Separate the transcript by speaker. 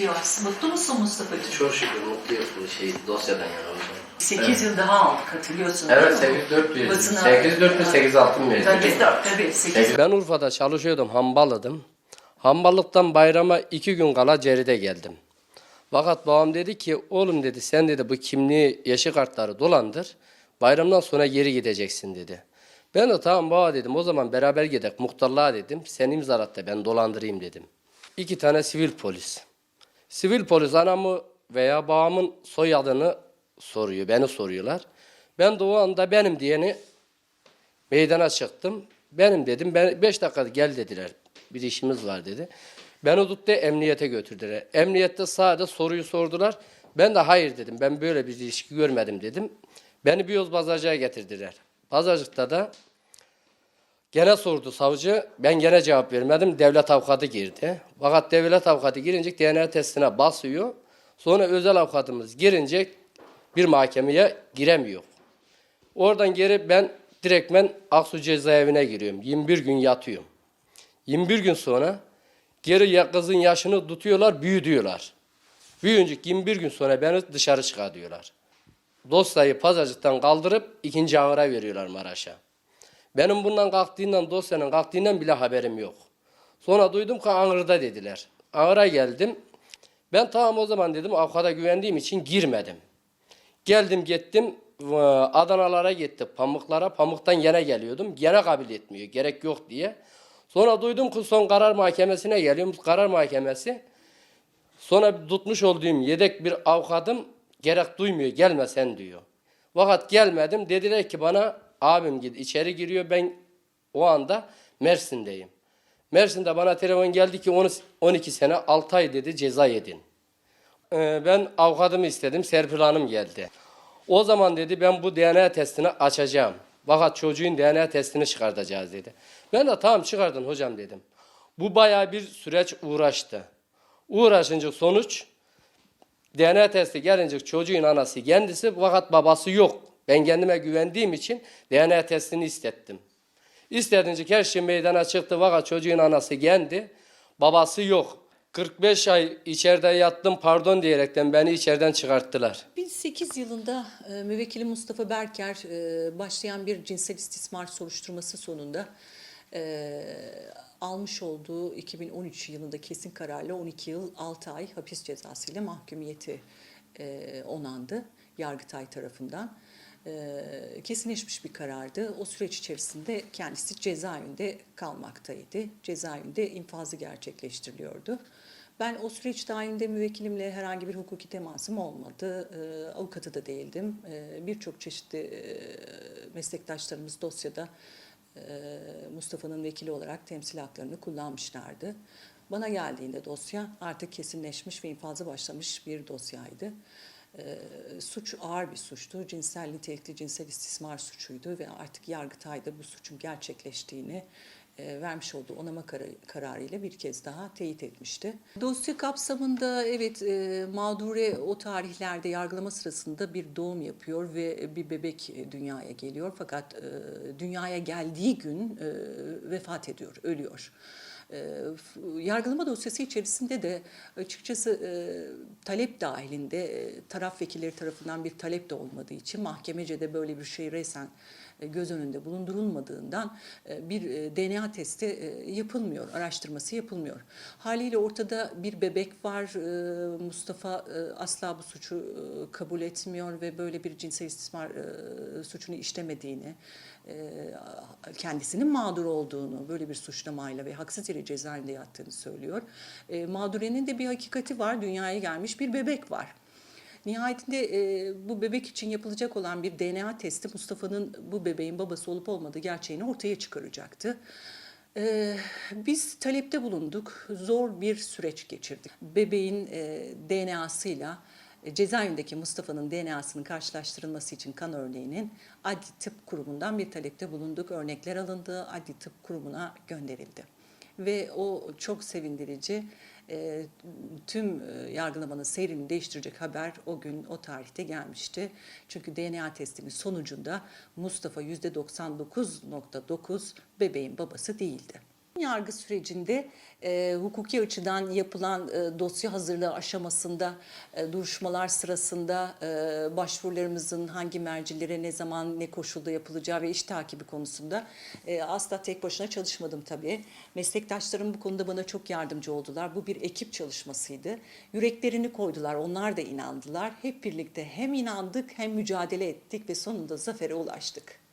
Speaker 1: diyor. Mutlu musun Mustafa'cığım?
Speaker 2: Çok şükür mutluyuz bu şey dosyadan yana hocam.
Speaker 1: 8 yıl daha aldık hatırlıyorsun
Speaker 2: Evet
Speaker 1: değil mi?
Speaker 2: 8 4 bir.
Speaker 1: Basına-
Speaker 2: 8 4 bir 8 6 mı
Speaker 1: Tabii
Speaker 2: verdi?
Speaker 1: tabii 8
Speaker 3: Ben Urfa'da çalışıyordum, hambalıdım. Hamballıktan bayrama iki gün kala Ceride geldim. Fakat babam dedi ki, oğlum dedi sen dedi bu kimliği, yaşı kartları dolandır. Bayramdan sonra geri gideceksin dedi. Ben de tamam baba dedim o zaman beraber gidelim muhtarlığa dedim. Sen imzalat da ben dolandırayım dedim. İki tane sivil polis. Sivil polis anamı veya babamın soyadını soruyor, beni soruyorlar. Ben de o anda benim diyeni Meydana çıktım. Benim dedim. Ben 5 dakika gel dediler. Bir işimiz var dedi. Beni tuttu emniyete götürdüler. Emniyette sadece soruyu sordular. Ben de hayır dedim. Ben böyle bir ilişki görmedim dedim. Beni bir yoz pazarcığa getirdiler. Pazarcıkta da gene sordu savcı. Ben gene cevap vermedim. Devlet avukatı girdi. Fakat devlet avukatı girince DNA testine basıyor. Sonra özel avukatımız girince bir mahkemeye giremiyor. Oradan geri ben direktmen Aksu cezaevine giriyorum. 21 gün yatıyorum. 21 gün sonra geri kızın yaşını tutuyorlar, büyütüyorlar. Büyüyünce 21 gün sonra beni dışarı çıkar diyorlar. Dosyayı pazarcıktan kaldırıp ikinci ağıra veriyorlar Maraş'a. Benim bundan kalktığından, dosyanın kalktığından bile haberim yok. Sonra duydum ki Ağrı'da dediler. Ağrı'ya geldim. Ben tamam o zaman dedim avukata güvendiğim için girmedim. Geldim gittim e, Adanalara gittim pamuklara pamuktan yine geliyordum. Gene kabul etmiyor gerek yok diye. Sonra duydum ki son karar mahkemesine geliyorum. Karar mahkemesi sonra tutmuş olduğum yedek bir avukatım gerek duymuyor gelme sen diyor. Fakat gelmedim dediler ki bana abim git içeri giriyor ben o anda Mersin'deyim. Mersin'de bana telefon geldi ki 10 12 sene 6 ay dedi ceza yedin. Ee, ben avukatımı istedim. Serpil Hanım geldi. O zaman dedi ben bu DNA testini açacağım. Fakat çocuğun DNA testini çıkartacağız dedi. Ben de tamam çıkardın hocam dedim. Bu bayağı bir süreç uğraştı. Uğraşınca sonuç DNA testi gelince çocuğun anası kendisi fakat babası yok. Ben kendime güvendiğim için DNA testini istettim. İstedince her şey meydana çıktı fakat çocuğun anası kendi, babası yok. 45 ay içeride yattım pardon diyerekten beni içeriden çıkarttılar.
Speaker 4: 2008 yılında e, müvekkili Mustafa Berker e, başlayan bir cinsel istismar soruşturması sonunda e, almış olduğu 2013 yılında kesin kararla 12 yıl 6 ay hapis cezası ile mahkumiyeti e, onandı Yargıtay tarafından. E, kesinleşmiş bir karardı. O süreç içerisinde kendisi cezaevinde kalmaktaydı. Cezaevinde infazı gerçekleştiriliyordu. Ben o süreç dahilinde müvekkilimle herhangi bir hukuki temasım olmadı. Ee, avukatı da değildim. Ee, Birçok çeşitli e, meslektaşlarımız dosyada e, Mustafa'nın vekili olarak temsil haklarını kullanmışlardı. Bana geldiğinde dosya artık kesinleşmiş ve infazı başlamış bir dosyaydı. Ee, suç ağır bir suçtu. Cinsel nitelikli cinsel istismar suçuydu ve artık Yargıtay'da bu suçun gerçekleştiğini e, vermiş olduğu onama kara- kararıyla bir kez daha teyit etmişti. Dosya kapsamında evet e, mağdure o tarihlerde yargılama sırasında bir doğum yapıyor ve bir bebek dünyaya geliyor fakat e, dünyaya geldiği gün vefat ediyor, ölüyor. E, f- Yargılama dosyası içerisinde de açıkçası e, talep dahilinde e, taraf vekilleri tarafından bir talep de olmadığı için mahkemece de böyle bir şey resen göz önünde bulundurulmadığından e, bir e, DNA testi e, yapılmıyor, araştırması yapılmıyor. Haliyle ortada bir bebek var. E, Mustafa e, asla bu suçu e, kabul etmiyor ve böyle bir cinsel istismar e, suçunu işlemediğini, e, kendisinin mağdur olduğunu, böyle bir suçlamayla ve haksız yere cezaevinde yattığını söylüyor. E, Mağdurenin de bir hakikati var, dünyaya gelmiş bir bebek var. Nihayetinde e, bu bebek için yapılacak olan bir DNA testi Mustafa'nın bu bebeğin babası olup olmadığı gerçeğini ortaya çıkaracaktı. E, biz talepte bulunduk, zor bir süreç geçirdik. Bebeğin e, DNA'sıyla e, cezaevindeki Mustafa'nın DNA'sının karşılaştırılması için kan örneğinin Adli Tıp Kurumu'ndan bir talepte bulunduk. Örnekler alındı, Adli Tıp Kurumu'na gönderildi. Ve o çok sevindirici e, tüm e, yargılamanın seyrini değiştirecek haber o gün o tarihte gelmişti. Çünkü DNA testinin sonucunda Mustafa %99.9 bebeğin babası değildi. Yargı sürecinde e, hukuki açıdan yapılan e, dosya hazırlığı aşamasında, e, duruşmalar sırasında e, başvurularımızın hangi mercilere ne zaman ne koşulda yapılacağı ve iş takibi konusunda e, asla tek başına çalışmadım tabii. Meslektaşlarım bu konuda bana çok yardımcı oldular. Bu bir ekip çalışmasıydı. Yüreklerini koydular, onlar da inandılar. Hep birlikte hem inandık hem mücadele ettik ve sonunda zafere ulaştık.